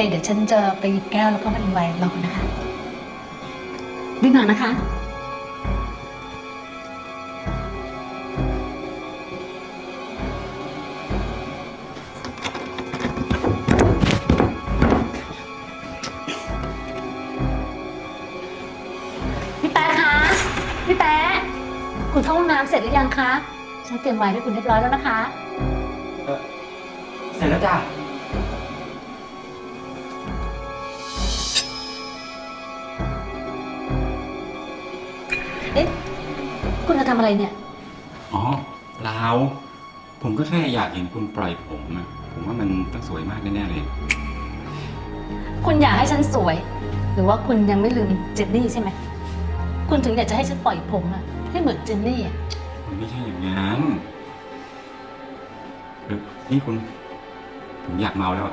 ไงเดี๋ยวฉันจะไปหยิบแก้วแล้วก็มาอินไว้รอคุณนะคะรีบมานะคะ พี่แป๊ะคะ พี่แป๊ะคุณเข้าห้องน้ำเสร็จหรือยังคะ ฉันเตรียมไว้ให้คุณเรียบร้อยแล้วนะคะ เสร็จแล้วจ้ะ เอ๊ะ คุณจะทำอะไรเนี่ย อ๋อเปล่าผมก็แค่อยากเห็นคุณปล่อยผมอะผมว่ามันต้องสวยมากแน่ๆเลย คุณอยากให้ฉันสวย หรือว่าคุณยังไม่ลืมเจนนี่ใช่ไหม คุณถึงอยากจะให้ฉันปล่อยผมอะให้เหมือนเจนนี่อะมันไม่ใช่อย่างนั้นเออนี่คุณ ผมอยากเมาแล้วอะ